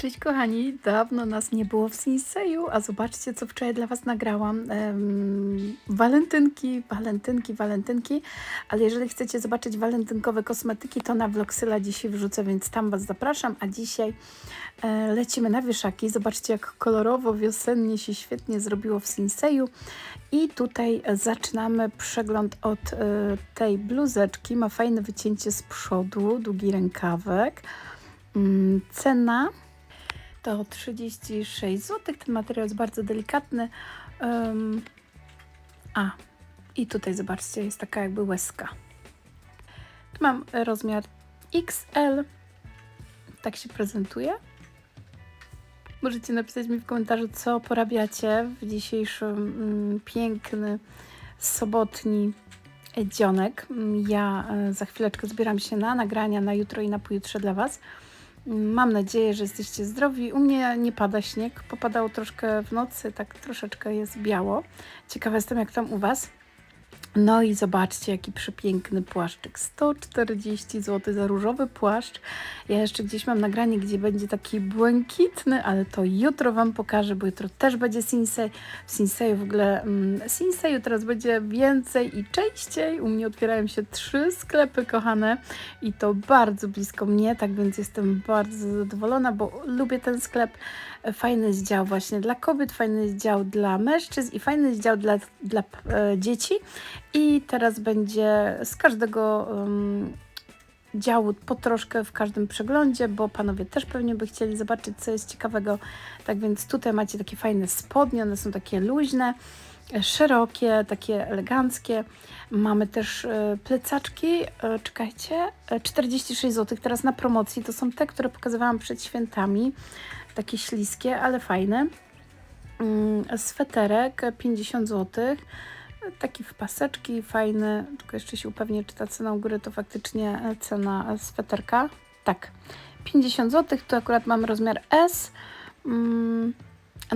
Cześć kochani, dawno nas nie było w Sinseju, a zobaczcie co wczoraj dla Was nagrałam. Um, walentynki, walentynki, walentynki, ale jeżeli chcecie zobaczyć walentynkowe kosmetyki, to na Vlogsyla dzisiaj wrzucę, więc tam Was zapraszam, a dzisiaj e, lecimy na wieszaki. Zobaczcie jak kolorowo, wiosennie się świetnie zrobiło w Sinseju i tutaj zaczynamy przegląd od e, tej bluzeczki, ma fajne wycięcie z przodu, długi rękawek. Um, cena to 36 zł. Ten materiał jest bardzo delikatny. Um, a, i tutaj zobaczcie, jest taka jakby łezka. Tu mam rozmiar XL. Tak się prezentuje. Możecie napisać mi w komentarzu, co porabiacie w dzisiejszy mm, piękny, sobotni dzionek. Ja e, za chwileczkę zbieram się na nagrania na jutro i na pojutrze dla Was. Mam nadzieję, że jesteście zdrowi. U mnie nie pada śnieg, popadało troszkę w nocy, tak troszeczkę jest biało. Ciekawa jestem, jak tam u Was. No i zobaczcie, jaki przepiękny płaszczyk. 140 zł za różowy płaszcz. Ja jeszcze gdzieś mam nagranie, gdzie będzie taki błękitny, ale to jutro Wam pokażę, bo jutro też będzie Sinsei. W Sinseju w ogóle, mm, Sinseju teraz będzie więcej i częściej. U mnie otwierają się trzy sklepy, kochane, i to bardzo blisko mnie, tak więc jestem bardzo zadowolona, bo lubię ten sklep. Fajny jest dział właśnie dla kobiet, fajny jest dział dla mężczyzn i fajny jest dział dla, dla e, dzieci. I teraz będzie z każdego um, działu po troszkę w każdym przeglądzie, bo panowie też pewnie by chcieli zobaczyć, co jest ciekawego. Tak więc tutaj macie takie fajne spodnie, one są takie luźne, szerokie, takie eleganckie. Mamy też e, plecaczki, e, czekajcie, 46 zł teraz na promocji. To są te, które pokazywałam przed świętami. Takie śliskie, ale fajne. Mm, sweterek 50 zł. Taki w paseczki, fajny. Tylko jeszcze się upewnię, czy ta cena u góry to faktycznie cena sweterka. Tak, 50 zł. Tu akurat mam rozmiar S. Mm,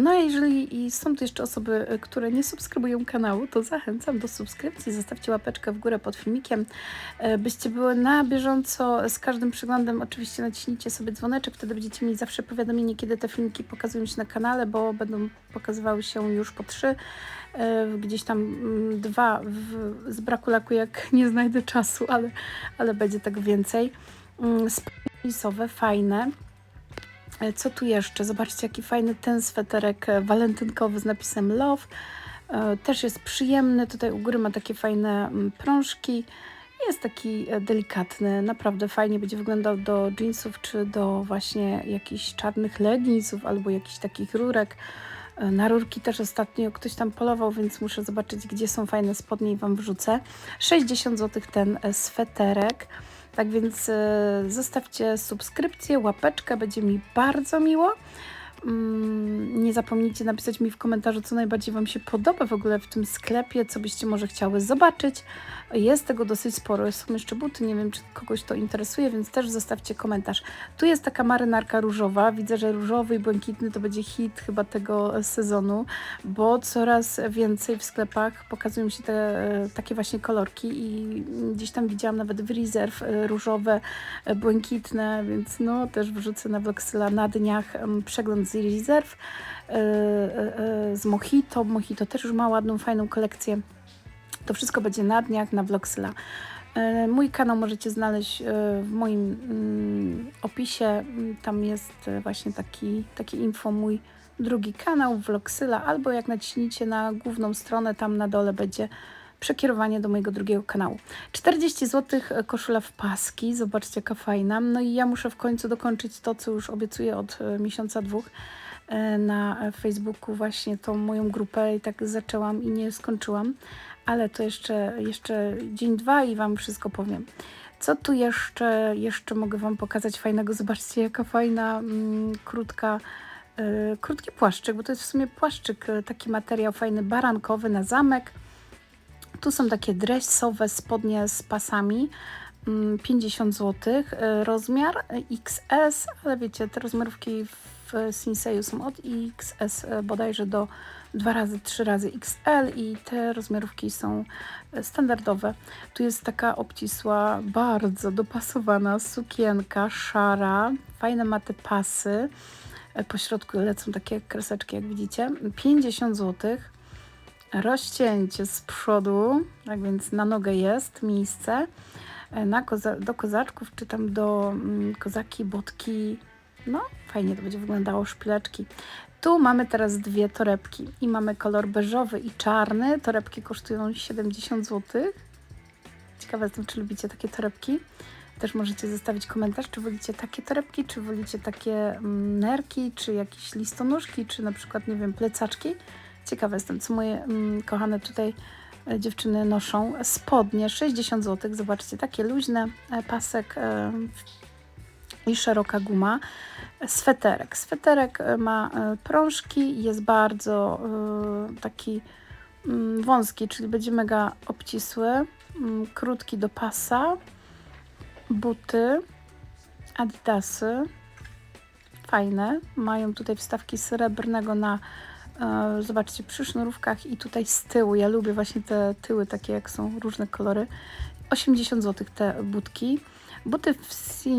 no a jeżeli są tu jeszcze osoby, y, które nie subskrybują kanału, to zachęcam do subskrypcji. Zostawcie łapeczkę w górę pod filmikiem, y, byście były na bieżąco z każdym przeglądem. Oczywiście naciśnijcie sobie dzwoneczek, wtedy będziecie mieli zawsze powiadomienie, kiedy te filmiki pokazują się na kanale, bo będą pokazywały się już po trzy, y, gdzieś tam mm, dwa w, z braku laku, jak nie znajdę czasu, ale, ale będzie tego więcej. Mm, Spodnie fajne. E, co tu jeszcze? Zobaczcie, jaki fajny ten sweterek e, walentynkowy z napisem Love. E, też jest przyjemny. Tutaj u góry ma takie fajne mm, prążki. Jest taki delikatny, naprawdę fajnie będzie wyglądał do jeansów, czy do właśnie jakichś czarnych leginsów, albo jakichś takich rurek. Na rurki też ostatnio ktoś tam polował, więc muszę zobaczyć, gdzie są fajne spodnie i Wam wrzucę. 60 zł ten sweterek. Tak więc e, zostawcie subskrypcję, łapeczkę, będzie mi bardzo miło. Mm, nie zapomnijcie napisać mi w komentarzu, co najbardziej Wam się podoba w ogóle w tym sklepie, co byście może chciały zobaczyć. Jest tego dosyć sporo. Są jeszcze buty, nie wiem, czy kogoś to interesuje, więc też zostawcie komentarz. Tu jest taka marynarka różowa. Widzę, że różowy i błękitny to będzie hit chyba tego sezonu, bo coraz więcej w sklepach pokazują się te e, takie właśnie kolorki i gdzieś tam widziałam nawet w Reserve e, różowe, e, błękitne, więc no też wrzucę na Vloxyla na dniach przegląd z Reserve z Mojito. Mojito też już ma ładną, fajną kolekcję to wszystko będzie na dniach na Vloxla. E, mój kanał możecie znaleźć e, w moim mm, opisie. Tam jest e, właśnie taki, taki info mój drugi kanał Vloxyla, albo jak naciśniecie na główną stronę, tam na dole będzie przekierowanie do mojego drugiego kanału. 40 zł koszula w paski, zobaczcie jaka fajna. No i ja muszę w końcu dokończyć to, co już obiecuję od miesiąca, dwóch na Facebooku właśnie tą moją grupę i tak zaczęłam i nie skończyłam, ale to jeszcze, jeszcze dzień, dwa i Wam wszystko powiem. Co tu jeszcze, jeszcze mogę Wam pokazać fajnego? Zobaczcie, jaka fajna, mm, krótka, krótki płaszczyk, bo to jest w sumie płaszczyk, e, taki materiał fajny, barankowy na zamek. Tu są takie dressowe spodnie z pasami, 50 zł, rozmiar XS, ale wiecie, te rozmiarówki w Sinseju są od XS bodajże do 2 razy 3 razy XL i te rozmiarówki są standardowe. Tu jest taka obcisła, bardzo dopasowana sukienka szara, fajne ma te pasy. E, Po środku lecą takie kreseczki, jak widzicie. 50 zł. Rozcięcie z przodu, tak więc na nogę jest miejsce. E, Na koza do kozaczków, czy tam do mm, kozaki, botki. No, fajnie to będzie wyglądało, szpileczki. Tu mamy teraz dwie torebki i mamy kolor beżowy i czarny. Torebki kosztują 70 zł. Ciekawa jestem, czy lubicie takie torebki. Też możecie zostawić komentarz, czy wolicie takie torebki, czy wolicie takie mm, nerki, czy jakieś listonoszki, czy na przykład, nie wiem, plecaczki. Ciekawa jestem, co moje mm, kochane tutaj e, dziewczyny noszą. Spodnie 60 zł, zobaczcie, takie luźne, e, pasek e, i szeroka guma. Sweterek. Sweterek ma prążki, jest bardzo taki mm, wąski, czyli będzie mega obcisły, mm, krótki do pasa, buty, adidasy, fajne, mają tutaj wstawki srebrnego na zobaczcie, przy sznurówkach i tutaj z tyłu, ja lubię właśnie te tyły takie jak są różne kolory, 80 zł te butki. Buty w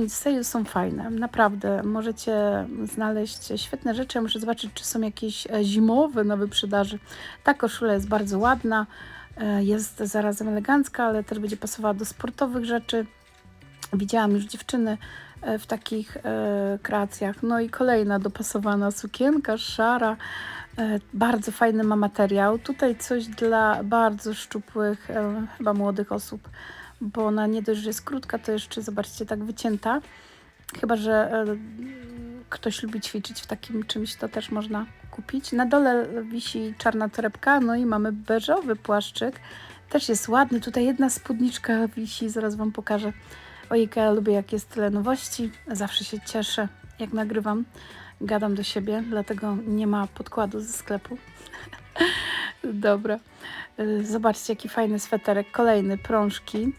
Sale są fajne, naprawdę. Możecie znaleźć świetne rzeczy. Ja muszę zobaczyć, czy są jakieś e, zimowe na wyprzedaży. Ta koszula jest bardzo ładna, e, jest zarazem elegancka, ale też będzie pasowała do sportowych rzeczy. Widziałam już dziewczyny e, w takich e, kreacjach. No i kolejna dopasowana sukienka, szara. E, bardzo fajny ma materiał. Tutaj coś dla bardzo szczupłych, chyba młodych osób, bo ona nie dość, że jest krótka, to jeszcze zobaczcie, tak wycięta. Chyba, że ktoś lubi ćwiczyć w takim czymś, to też można kupić. Na dole wisi czarna torebka, no i mamy beżowy płaszczyk. Też jest ładny. Tutaj jedna spódniczka wisi, zaraz Wam pokażę. Ojejka, ja lubię jak jest tyle nowości. Zawsze się cieszę, jak nagrywam. Gadam do siebie, dlatego nie ma podkładu ze sklepu. Dobra. Y, Zobaczcie, jaki fajny sweterek. Kolejny, prążki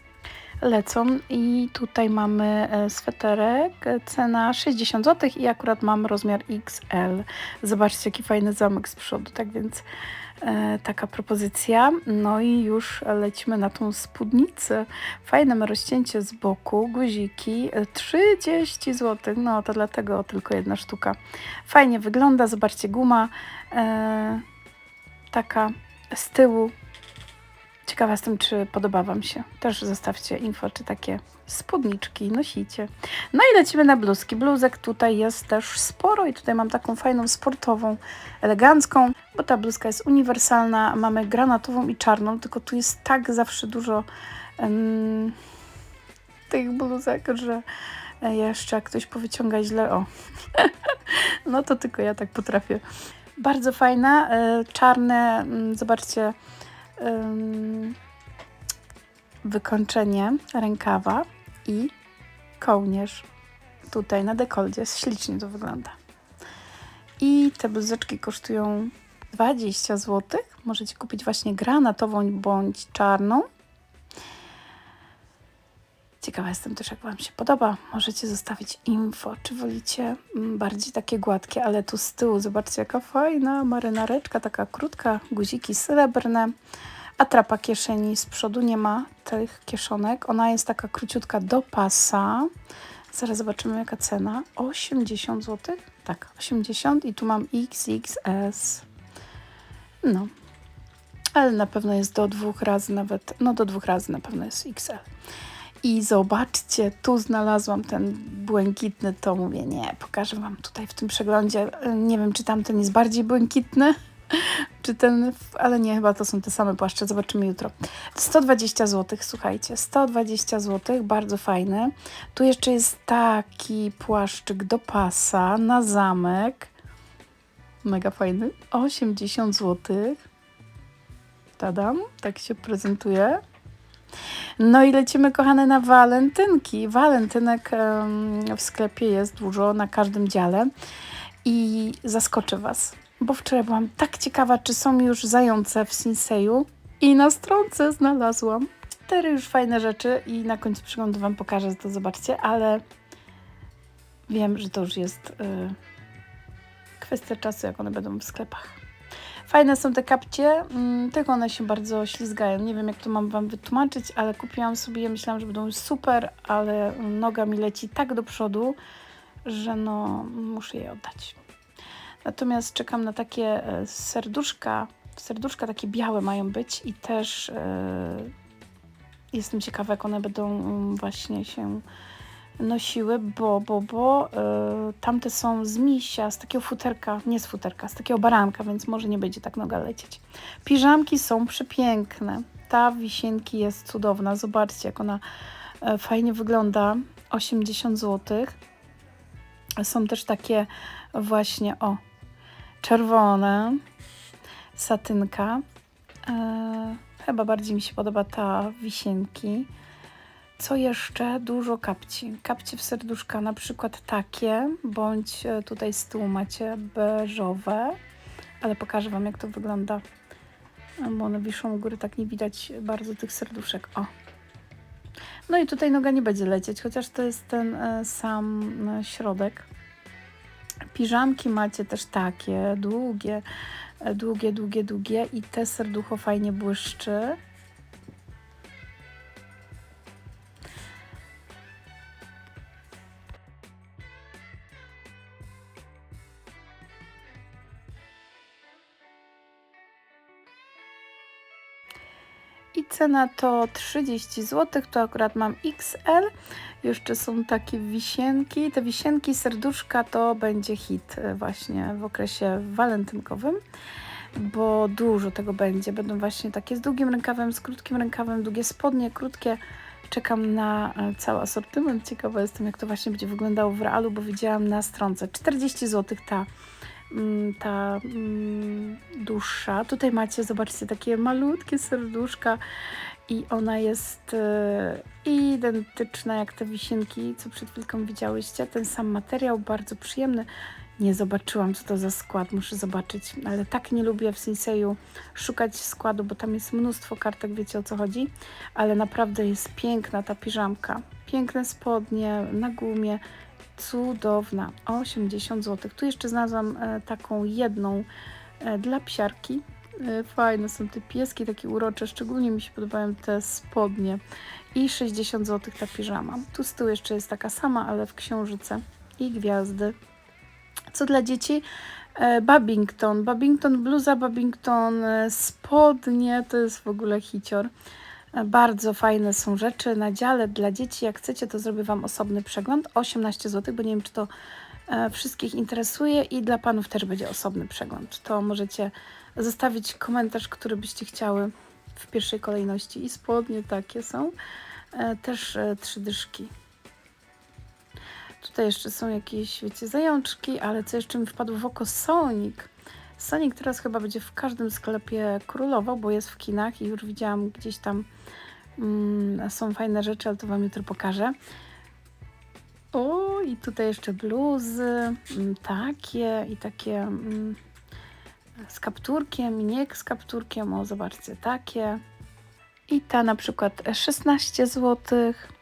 lecą i tutaj mamy e, sweterek, cena 60 zł i akurat mam rozmiar XL. Zobaczcie, jaki fajny zamek z przodu, tak więc taka propozycja. No i już lecimy na tą spódnicę. Fajne ma rozcięcie z boku, guziki, e, 30 zł, no to dlatego tylko jedna sztuka. Fajnie wygląda, zobaczcie, guma e, taka z tyłu Ciekawa jestem, czy podoba Wam się. Też zostawcie info, czy takie spódniczki nosicie. No i lecimy na bluzki. Bluzek tutaj jest też sporo i tutaj mam taką fajną sportową, elegancką, bo ta bluzka jest uniwersalna. Mamy granatową i czarną, tylko tu jest tak zawsze dużo em, tych bluzek, że jeszcze jak ktoś powyciąga źle, o. no to tylko ja tak potrafię. Bardzo fajna, e, czarne, mm, zobaczcie, wykończenie rękawa i kołnierz tutaj na dekoldzie. Ślicznie to wygląda. I te bluzeczki kosztują 20 zł. Możecie kupić właśnie granatową bądź czarną. Ciekawa jestem też, jak Wam się podoba. Możecie zostawić info, czy wolicie mm, bardziej takie gładkie, ale tu z tyłu, zobaczcie, jaka fajna marynareczka, taka krótka, guziki srebrne, atrapa kieszeni z przodu, nie ma tych kieszonek. Ona jest taka króciutka do pasa. Zaraz zobaczymy, jaka cena. 80 zł? Tak, 80 i tu mam XXS. No, ale na pewno jest do dwóch razy nawet, no do dwóch razy na pewno jest XL. I zobaczcie, tu znalazłam ten błękitny, to mówię, nie, pokażę Wam tutaj w tym przeglądzie. Nie wiem, czy tamten jest bardziej błękitny, czy ten, ale nie, chyba to są te same płaszcze, zobaczymy jutro. 120 zł, słuchajcie, 120 zł, bardzo fajny. Tu jeszcze jest taki płaszczyk do pasa na zamek. Mega fajny. 80 zł. Tadam, tak się prezentuje. No i lecimy, kochane, na walentynki. Walentynek w sklepie jest dużo, na każdym dziale. I zaskoczę Was, bo wczoraj byłam tak ciekawa, czy są już zające w Sinseju. I na stronce znalazłam cztery już fajne rzeczy i na końcu przeglądu Wam pokażę, to zobaczcie, ale wiem, że to już jest y, kwestia czasu, jak one będą w sklepach. Fajne są te kapcie, mm, tylko one się bardzo ślizgają. Nie wiem, jak to mam Wam wytłumaczyć, ale kupiłam sobie je, myślałam, że będą super, ale noga mi leci tak do przodu, że no muszę je oddać. Natomiast czekam na takie e, serduszka. Serduszka takie białe mają być i też e, jestem ciekawa, jak one będą mm, właśnie się nosiły, bo, bo, bo e, tamte są z misia, z takiego futerka, nie z futerka, z takiego baranka, więc może nie będzie tak noga lecieć. Piżamki są przepiękne. Ta wisienki jest cudowna. Zobaczcie, jak ona e, fajnie wygląda. 80 zł. Są też takie właśnie, o, czerwone, satynka. E, chyba bardziej mi się podoba ta wisienki. Co jeszcze? Dużo kapci. Kapcie w serduszka, na przykład takie, bądź e, tutaj z tyłu macie beżowe, ale pokażę Wam, jak to wygląda, bo one wiszą u góry, tak nie widać bardzo tych serduszek. O. No i tutaj noga nie będzie lecieć, chociaż to jest ten e, sam e, środek. Piżamki macie też takie, długie, długie, długie, długie i te serducho fajnie błyszczy. Cena to 30 zł, to akurat mam XL. Jeszcze są takie wisienki. Te wisienki, serduszka to będzie hit e, właśnie w okresie walentynkowym, bo dużo tego będzie. Będą właśnie takie z długim rękawem, z krótkim rękawem, długie spodnie, krótkie. Czekam na e, cały asortyment. Ciekawa jestem, jak to właśnie będzie wyglądało w realu, bo widziałam na stronce 40 zł ta ta mm, dłuższa. Tutaj macie, zobaczcie, takie malutkie serduszka i ona jest e, identyczna jak te wisienki, co przed chwilką widziałyście. Ten sam materiał, bardzo przyjemny. Nie zobaczyłam, co to za skład, muszę zobaczyć, ale tak nie lubię w Sinseju szukać składu, bo tam jest mnóstwo kartek, wiecie o co chodzi, ale naprawdę jest piękna ta piżamka. Piękne spodnie na gumie, cudowna, 80 zł. Tu jeszcze znalazłam e, taką jedną e, dla psiarki. E, fajne są te pieski, takie urocze, szczególnie mi się podobają te spodnie. I 60 zł ta piżama. Tu z tyłu jeszcze jest taka sama, ale w książyce i gwiazdy. Co dla dzieci? Babington, Babington bluza, Babington spodnie, to jest w ogóle hicior. Bardzo fajne są rzeczy na dziale dla dzieci. Jak chcecie, to zrobię Wam osobny przegląd. 18 zł, bo nie wiem, czy to e, wszystkich interesuje i dla Panów też będzie osobny przegląd. To możecie zostawić komentarz, który byście chciały w pierwszej kolejności. I spodnie takie są. E, też e, trzy dyszki. Tutaj jeszcze są jakieś, wiecie, zajączki, ale co jeszcze mi wpadło w oko? Sonic. Sonic teraz chyba będzie w każdym sklepie królował, bo jest w kinach i już widziałam gdzieś tam mm, są fajne rzeczy, ale to Wam jutro pokażę. O, i tutaj jeszcze bluzy, mm, takie i takie mm, z kapturkiem, nie z kapturkiem, o zobaczcie, takie. I ta na przykład 16 złotych.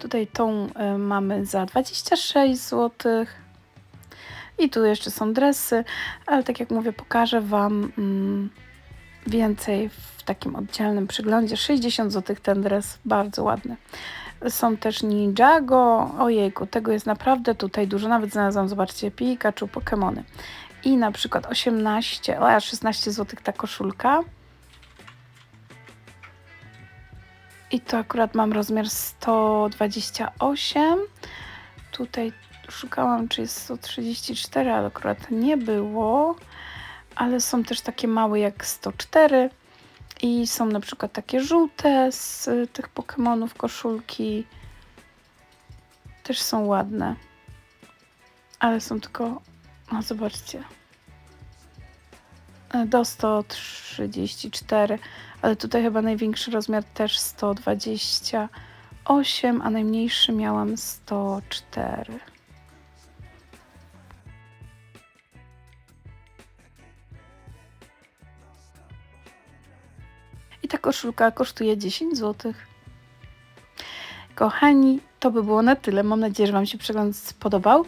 Tutaj tą y, mamy za 26 zł. I tu jeszcze są dresy, ale tak jak mówię, pokażę Wam mm, więcej w takim oddzielnym przyglądzie. 60 zł ten dres, bardzo ładny. Są też Ninjago, ojejku, tego jest naprawdę tutaj dużo, nawet znalazłam, zobaczcie, Pikachu, Pokémony. I na przykład 18, o 16 zł ta koszulka. I to akurat mam rozmiar 128. Tutaj szukałam, czy jest 134, ale akurat nie było. Ale są też takie małe jak 104. I są na przykład takie żółte z tych Pokémonów koszulki. Też są ładne. Ale są tylko, no zobaczcie, do 134 ale tutaj chyba największy rozmiar też 128, a najmniejszy miałam 104. I ta koszulka kosztuje 10 zł. Kochani, to by było na tyle. Mam nadzieję, że Wam się przegląd spodobał.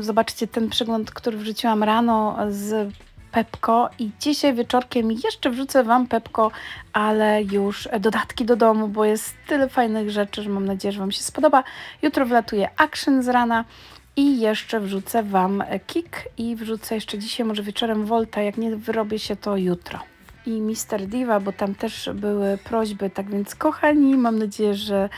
Zobaczcie ten przegląd, który wrzuciłam rano z Pepko i dzisiaj wieczorkiem jeszcze wrzucę Wam Pepko, ale już dodatki do domu, bo jest tyle fajnych rzeczy, że mam nadzieję, że Wam się spodoba. Jutro wlatuje Action z rana i jeszcze wrzucę Wam Kik i wrzucę jeszcze dzisiaj, może wieczorem Volta, jak nie wyrobię się to jutro. I Mister Diva, bo tam też były prośby, tak więc kochani, mam nadzieję, że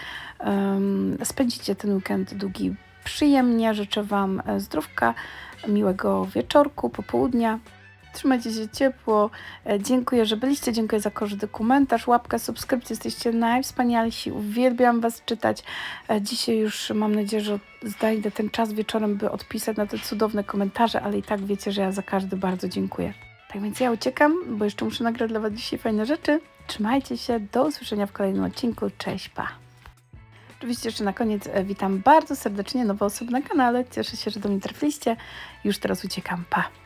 um, spędzicie ten weekend długi przyjemnie. Życzę Wam e, zdrówka, miłego wieczorku, popołudnia. Trzymajcie się ciepło. E, Dziękuję, że byliście. Dziękuję za każdy komentarz, łapkę, subskrypcję. Jesteście najwspanialsi. Uwielbiam Was czytać. E, Dzisiaj już mam nadzieję, że znajdę ten czas wieczorem, by odpisać na te cudowne komentarze, ale i tak wiecie, że ja za każdy bardzo dziękuję. Tak więc ja uciekam, bo jeszcze muszę nagrać dla Was dzisiaj fajne rzeczy. Trzymajcie się. Do usłyszenia w kolejnym odcinku. Cześć, pa! Oczywiście jeszcze na koniec e, witam bardzo serdecznie nowe osoby na kanale. Cieszę się, że do mnie trafiliście. Już teraz uciekam. Pa!